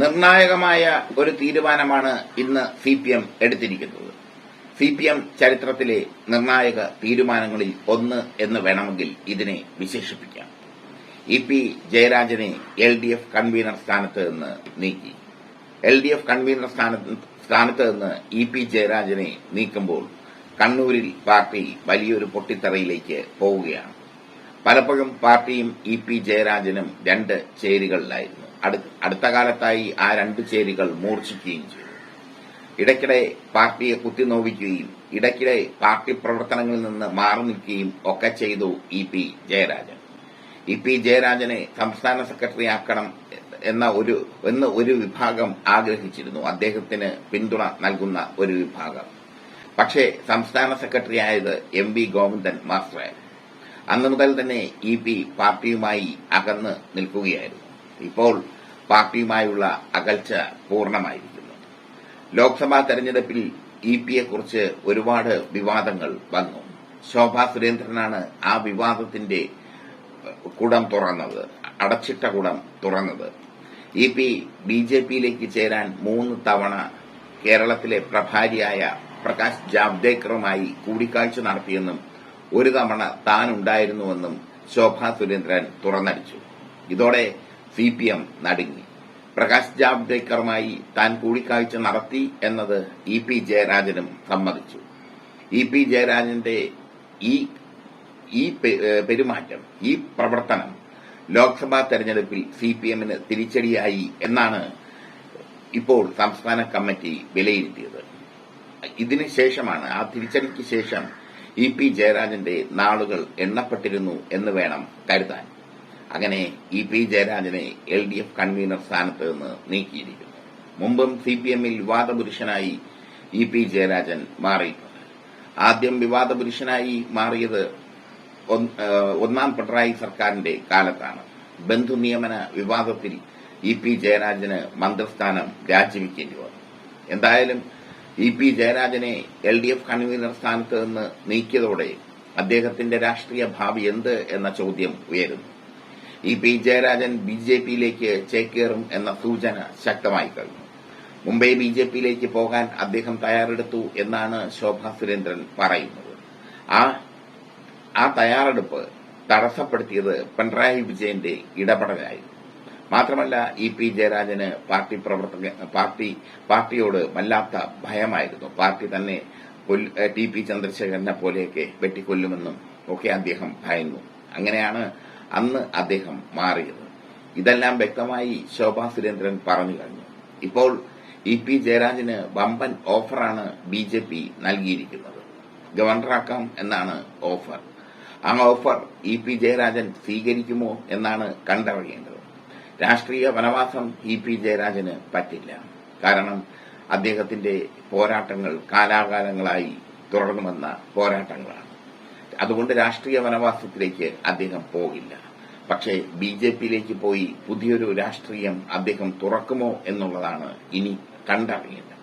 നിർണായകമായ ഒരു തീരുമാനമാണ് ഇന്ന് സി പി എം എടുത്തിരിക്കുന്നത്. സി പി എം ചരിത്രത്തിലെ നിർണായക തീരുമാനങ്ങളിൽ ഒന്ന് എന്ന് വേണമെങ്കിൽ ഇതിനെ വിശേഷിപ്പിക്കാം. ഇ പി ജയരാജനെ എൽ ഡി എഫ് കൺവീനർ സ്ഥാനത്ത് നിന്ന് നീക്കി. എൽ ഡി എഫ് കൺവീനർ സ്ഥാനത്ത് നിന്ന് ഇ പി ജയരാജനെ നീക്കുമ്പോൾ കണ്ണൂരിൽ പാർട്ടി വലിയൊരു പൊട്ടിത്തറയിലേക്ക് പോവുകയാണ്. പലപ്പോഴും പാർട്ടിയും ഇ പി ജയരാജനും രണ്ട് ചേരികളിലായിരുന്നു. അടുത്ത കാലത്തായി ആ രണ്ട് ചേരികൾ മൂർച്ഛിക്കുകയും ചെയ്തു. ഇടയ്ക്കിടെ പാർട്ടിയെ കുത്തിനോവിക്കുകയും ഇടയ്ക്കിടെ പാർട്ടി പ്രവർത്തനങ്ങളിൽ നിന്ന് മാറി നിൽക്കുകയും ഒക്കെ ചെയ്തു E P Jayarajan. E P ജയരാജനെ സംസ്ഥാന സെക്രട്ടറി ആക്കണം എന്ന ഒരു എന്ന് ഒരു വിഭാഗം ആഗ്രഹിച്ചിരുന്നു. അദ്ദേഹത്തിന് പിന്തുണ നൽകുന്ന ഒരു വിഭാഗം. പക്ഷേ സംസ്ഥാന സെക്രട്ടറി ആയത് എം വി ഗോവിന്ദൻ മാസ്റ്ററായിരുന്നു അന്ന് മുതൽ തന്നെ ഇ പി പാർട്ടിയുമായി അകന്ന് നിൽക്കുകയായിരുന്നു. ഇപ്പോൾ പാർട്ടിയുമായുള്ള അകൽച്ച പൂർണമായിരിക്കുന്നു. ലോക്സഭാ തെരഞ്ഞെടുപ്പിൽ ഇ പിയെക്കുറിച്ച് ഒരുപാട് വിവാദങ്ങൾ വന്നു. ശോഭാ സുരേന്ദ്രനാണ് ആ വിവാദത്തിന്റെ കുടം തുറന്നത് അടച്ചിട്ട കുടം തുറന്നത്. ഇ പി ബി ജെ പിയിലേക്ക് ചേരാൻ മൂന്ന് തവണ കേരളത്തിലെ പ്രഭാരിയായ പ്രകാശ് ജാവ്ദേക്കറുമായി കൂടിക്കാഴ്ച നടത്തിയെന്നും ഒരു തവണ താൻ ഉണ്ടായിരുന്നുവെന്നും ശോഭാ സുരേന്ദ്രൻ തുറന്നടിച്ചു. ഇതോടെ സി പി എം നടുങ്ങി. പ്രകാശ് ജാവ്ദേക്കറുമായി താൻ കൂടിക്കാഴ്ച നടത്തി എന്നത് ഇ പി ജയരാജനും സമ്മതിച്ചു. ഇ പി ജയരാജന്റെ ഈ ഈ പെരുമാറ്റം ഈ പ്രവർത്തനം ലോക്സഭാ തെരഞ്ഞെടുപ്പിൽ സി പി എമ്മിന് തിരിച്ചടിയായി എന്നാണ് ഇപ്പോൾ സംസ്ഥാന കമ്മിറ്റി വിലയിരുത്തിയത്. ഇതിന് ശേഷമാണ് ആ തിരിച്ചടിക്ക് ശേഷം ഇ പി ജയരാജന്റെ നാളുകൾ എണ്ണപ്പെട്ടിരുന്നു എന്ന് വേണം കരുതാൻ. അങ്ങനെ ഇ പി ജയരാജനെ എൽ ഡി എഫ് കൺവീനർ സ്ഥാനത്ത് നിന്ന് നീക്കിയിരിക്കുന്നു. മുമ്പും സി പി എമ്മിൽ വിവാദ പുരുഷനായി ഇ പി ജയരാജൻ മാറിയിട്ടുണ്ട്. ആദ്യം വിവാദ പുരുഷനായി മാറിയത് ഒന്നാം പിണറായി സർക്കാരിന്റെ കാലത്താണ്. ബന്ധു നിയമന വിവാദത്തിൽ ഇ പി ജയരാജന് മന്ത്രിസ്ഥാനം രാജിവെക്കേണ്ടി വന്നു. എന്തായാലും ഇ പി ജയരാജനെ എൽ ഡി എഫ് കൺവീനർ സ്ഥാനത്ത് നിന്ന് നീക്കിയതോടെ അദ്ദേഹത്തിന്റെ രാഷ്ട്രീയ ഭാവി എന്ത് എന്ന ചോദ്യം ഉയരുന്നു. E P Jayarajan B J പിയിലേക്ക് ചേക്കേറും എന്ന സൂചന ശക്തമായി കഴിഞ്ഞു. മുംബൈ ബി ജെ പിയിലേക്ക് പോകാൻ അദ്ദേഹം തയ്യാറെടുത്തു എന്നാണ് ശോഭാ സുരേന്ദ്രൻ പറയുന്നത്. ആ ആ തയ്യാറെടുപ്പ് തടസ്സപ്പെടുത്തിയത് പിണറായി വിജയന്റെ ഇടപെടലായിരുന്നു. മാത്രമല്ല ഇ പി ജയരാജന് പാർട്ടി പ്രവർത്തക പാർട്ടി പാർട്ടിയോട് വല്ലാത്ത ഭയമായിരുന്നു. പാർട്ടി തന്നെ ടി പി ചന്ദ്രശേഖരനെ പോലെയൊക്കെ വെട്ടിക്കൊല്ലുമെന്നും ഒക്കെ അദ്ദേഹം ഭയന്നു. അങ്ങനെയാണ് അന്ന് അദ്ദേഹം മാറിയത്. ഇതെല്ലാം വ്യക്തമായി ശോഭാ സുരേന്ദ്രൻ പറഞ്ഞു കഴിഞ്ഞു. ഇപ്പോൾ ഇ പി ജയരാജന് വമ്പൻ ഓഫറാണ് ബി ജെ പി നൽകിയിരിക്കുന്നത്. ഗവർണറാക്കാം എന്നാണ് ഓഫർ. ആ ഓഫർ ഇ പി ജയരാജൻ സ്വീകരിക്കുമോ എന്നാണ് കണ്ടറിയേണ്ടത്. രാഷ്ട്രീയ വനവാസം ഇ പി ജയരാജന് പറ്റില്ല. കാരണം അദ്ദേഹത്തിന്റെ പോരാട്ടങ്ങൾ കാലാകാലങ്ങളായി തുടർന്നുവന്ന പോരാട്ടങ്ങളാണ്. അതുകൊണ്ട് രാഷ്ട്രീയ വനവാസത്തിലേക്ക് അദ്ദേഹം പോകില്ല. പക്ഷേ ബി ജെ പിയിലേക്ക് പോയി പുതിയൊരു രാഷ്ട്രീയം അദ്ദേഹം തുറക്കുമോ എന്നുള്ളതാണ് ഇനി കണ്ടറിയേണ്ടത്.